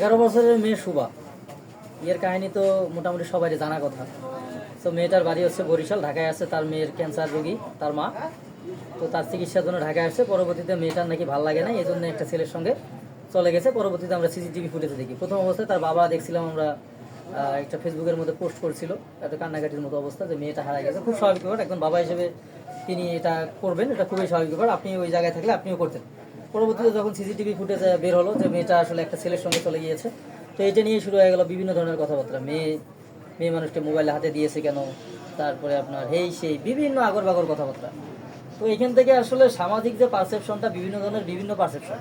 এগারো বছরের মেয়ে শুভা এর কাহিনী তো মোটামুটি সবাই জানা কথা। তো মেয়েটার বাড়ি হচ্ছে বরিশাল, ঢাকায় আছে তার মেয়ের ক্যান্সার রোগী, তার মা। তো তার চিকিৎসার জন্য ঢাকায় আসছে। পরবর্তীতে মেয়েটার নাকি ভালো লাগে না এই জন্য একটা ছেলের সঙ্গে চলে গেছে। পরবর্তীতে আমরা সিসিটিভি ফুটেজে দেখি। প্রথম অবস্থায় তার বাবা দেখছিলাম আমরা একটা ফেসবুকের মধ্যে পোস্ট করছিল। এত কান্নাকাটির মতো অবস্থা যে মেয়েটা হারা গেছে। খুব স্বাভাবিক ব্যাপার। একজন বাবা হিসেবে তিনি এটা করবেন। এটা খুবই স্বাভাবিক ব্যাপার। আপনি ওই জায়গায় থাকলে আপনিও করতেন। পরবর্তীতে যখন সিসিটিভি ফুটেজ বের হলো যে মেয়েটা আসলে একটা ছেলের সঙ্গে চলে গিয়েছে, তো এটা নিয়ে শুরু হয়ে গেল বিভিন্ন ধরনের কথাবার্তা। মেয়ে মেয়ে মানুষকে মোবাইল হাতে দিয়েছে কেন? তারপরে আপনার হেই সেই বিভিন্ন আগর বাগর কথাবার্তা। তো এখান থেকে আসলে সামাজিক যে পারসেপশনটা বিভিন্ন ধরনের বিভিন্ন পারসেপশন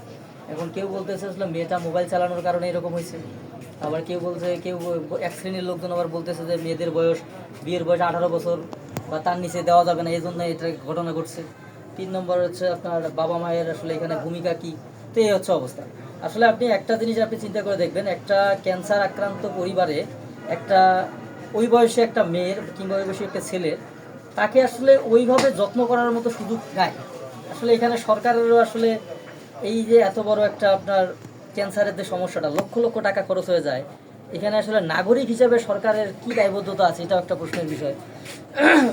এখন কেউ বলতেছে আসলে মেয়েটা মোবাইল চালানোর কারণে এরকম হয়েছে। আবার কেউ বলছে, কেউ এক শ্রেণির লোকজন আবার বলতেছে যে মেয়েদের বয়স, বিয়ের বয়স আঠারো বছর বা তার নিচে দেওয়া যাবে না, এই জন্য এটা ঘটনা ঘটছে। তিন নম্বর হচ্ছে আপনার বাবা মায়ের আসলে এখানে ভূমিকা কি? তো এই হচ্ছে অবস্থা। আসলে আপনি একটা জিনিস আপনি চিন্তা করে দেখবেন, একটা ক্যান্সার আক্রান্ত পরিবারে একটা ওই বয়সে একটা মেয়ের কিংবা ওই বয়সে একটা ছেলের তাকে আসলে ওইভাবে যত্ন করার মতো সুযোগ নাই। আসলে এখানে সরকারেরও আসলে এই যে এত বড় একটা আপনার ক্যান্সারের যে সমস্যাটা, লক্ষ লক্ষ টাকা খরচ হয়ে যায়। এখানে আসলে নাগরিক হিসাবে সরকারের কি দায়বদ্ধতা আছে, এটাও একটা প্রশ্নের বিষয়।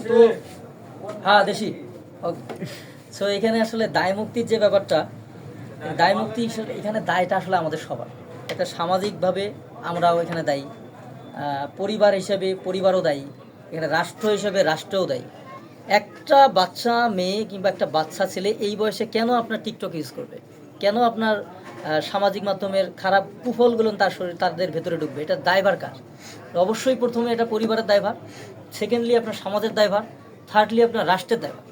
তো হ্যাঁ দেশি। সো এখানে আসলে দায় মুক্তির যে ব্যাপারটা দায় মুক্তি এখানে দায়টা আসলে আমাদের সবার। একটা সামাজিকভাবে আমরাও এখানে দায়ী। পরিবার হিসেবে পরিবারও দায়ী। এখানে রাষ্ট্র হিসেবে রাষ্ট্রও দায়ী। একটা বাচ্চা, মেয়ে কিংবা একটা বাচ্চা ছেলে এই বয়সে কেন আপনার টিকটক ইউজ করবে? কেন আপনার সামাজিক মাধ্যমের খারাপ কুফলগুলো তার শরীর, তাদের ভেতরে ঢুকবে? এটা দায়ভার কার? অবশ্যই প্রথমে এটা পরিবারের দায়ভার। সেকেন্ডলি আপনার সমাজের দায়ভার। থার্ডলি আপনার রাষ্ট্রের দায়ভার।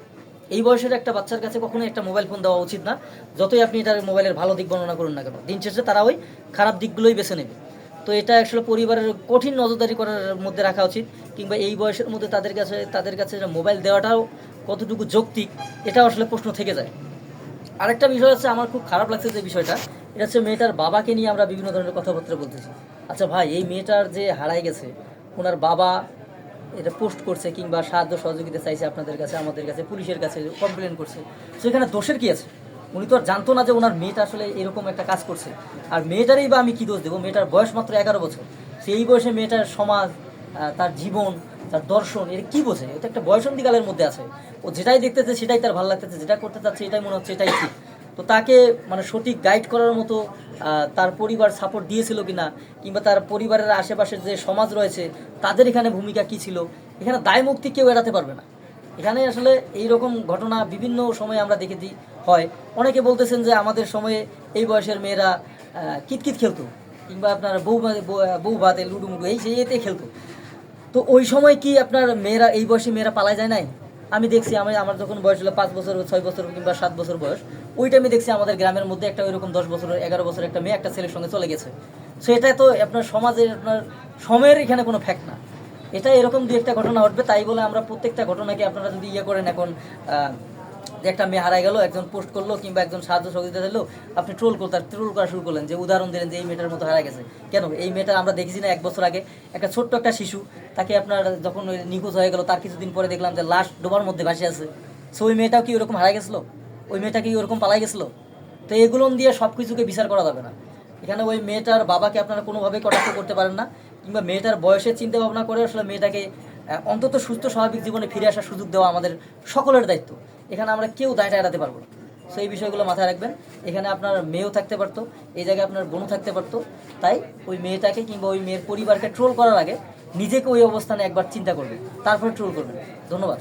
এই বয়সের একটা বাচ্চার কাছে কখনোই একটা মোবাইল ফোন দেওয়া উচিত না। যতই আপনি এটার মোবাইলের ভালো দিক বর্ণনা করুন না কেন, দিন শেষে তারা ওই খারাপ দিকগুলোই বেছে নেবে। তো এটা আসলে পরিবারের কঠিন নজরদারি করার মধ্যে রাখা উচিত, কিংবা এই বয়সের মধ্যে তাদের কাছে তাদের কাছে মোবাইল দেওয়াটাও কতটুকু যৌক্তিক, এটাও আসলে প্রশ্ন থেকে যায়। আরেকটা বিষয় হচ্ছে, আমার খুব খারাপ লাগছে যে বিষয়টা, এটা হচ্ছে মেয়েটার বাবাকে নিয়ে আমরা বিভিন্ন ধরনের কথাবার্তা বলতেছি। আচ্ছা ভাই, এই মেয়েটার যে হারাই গেছে, ওনার বাবা এটা পোস্ট করছে কিংবা সাহায্য সহযোগিতা চাইছে আপনাদের কাছে, আমাদের কাছে, পুলিশের কাছে কমপ্লেন করছে। সেখানে দোষের কি আছে? উনি তো আর জানতো না যে ওনার মেয়েটা আসলে এরকম একটা কাজ করছে। আর মেয়েটারই বা আমি কি দোষ দেবো? মেয়েটার বয়স মাত্র এগারো বছর। সেই বয়সে মেয়েটার সমাজ তার জীবন, তার দর্শন, এর কি বোঝে? এটা একটা বয়সন্ধিকালের মধ্যে আছে। ও যেটাই দেখতেছে, সেটাই তার ভালো লাগতেছে, যেটা করতে চাচ্ছে, এটাই মনে হচ্ছে, এটাই ঠিক। তো তাকে মানে সঠিক গাইড করার মতো তার পরিবার সাপোর্ট দিয়েছিল কিনা, কিংবা তার পরিবারের আশেপাশের যে সমাজ রয়েছে, তাদের এখানে ভূমিকা কি ছিল? এখানে দায় মুক্তি কেউ এড়াতে পারবে না। এখানে আসলে এই রকম ঘটনা বিভিন্ন সময়ে আমরা দেখেছি, হয়। অনেকে বলতেছেন যে আমাদের সময়ে এই বয়সের মেয়েরা কিতকিত খেলতো, কিংবা আপনার বউ বউ ভাতে লুডু মুডু এই সেই এতে খেলতো। তো ওই সময় কি আপনার মেয়েরা, এই বয়সে মেয়েরা পালায় যায় নাই? আমি দেখছি আমি, আমার যখন বয়স হলো পাঁচ বছর, ছয় বছর কিংবা সাত বছর বয়স ওই টাইমে দেখছি আমাদের গ্রামের মধ্যে একটা ওইরকম দশ বছর, এগারো বছর একটা মেয়ে একটা ছেলের সঙ্গে চলে গেছে। সো এটা তো আপনার সমাজের, আপনার সময়ের এখানে কোনো ফ্যাক্ট না। এটা এরকম দু একটা ঘটনা ঘটবে, তাই বলে আমরা প্রত্যেকটা ঘটনাকে আপনারা যদি ইয়ে করেন এখন যে একটা মেয়ে হারাই গেল, একজন পোস্ট করল কিংবা একজন সাহায্য সহযোগিতা দিলো, আপনি ট্রোল করতে ট্রোল করা শুরু করলেন যে উদাহরণ দিলেন যে এই মেয়েটার মতো হারা গেছে। কেন? এই মেয়েটা আমরা দেখেছি না এক বছর আগে। একটা ছোট্ট একটা শিশু, তাকে আপনার যখন নিখোঁজ হয়ে গেল, তার কিছুদিন পরে দেখলাম যে লাশ ডোবার মধ্যে ভাসে আছে। সো ওই মেয়েটাও কি ওরকম হারা গেছিল? ওই মেয়েটা কি ওরকম পালাই গেছিল? তো এগুলো দিয়ে সব কিছুকে বিচার করা যাবে না। এখানে ওই মেয়েটার বাবাকে আপনারা কোনোভাবেই কটাক্ষ করতে পারেন না, কিংবা মেয়েটার বয়সের চিন্তা ভাবনা করে আসলে মেয়েটাকে অন্তত সুস্থ, স্বাভাবিক জীবনে ফিরে আসার সুযোগ দেওয়া আমাদের সকলের দায়িত্ব। এখানে আমরা কেউ দায়টা এড়াতে পারব না। সো এই বিষয়গুলো মাথায় রাখবেন। এখানে আপনার মেয়েও থাকতে পারতো, এই জায়গায় আপনার বোনও থাকতে পারতো। তাই ওই মেয়েটাকে কিংবা ওই মেয়ের পরিবারকে ট্রোল করার আগে নিজেকে ওই অবস্থানে একবার চিন্তা করবেন, তারপরে ট্রোল করবেন। ধন্যবাদ।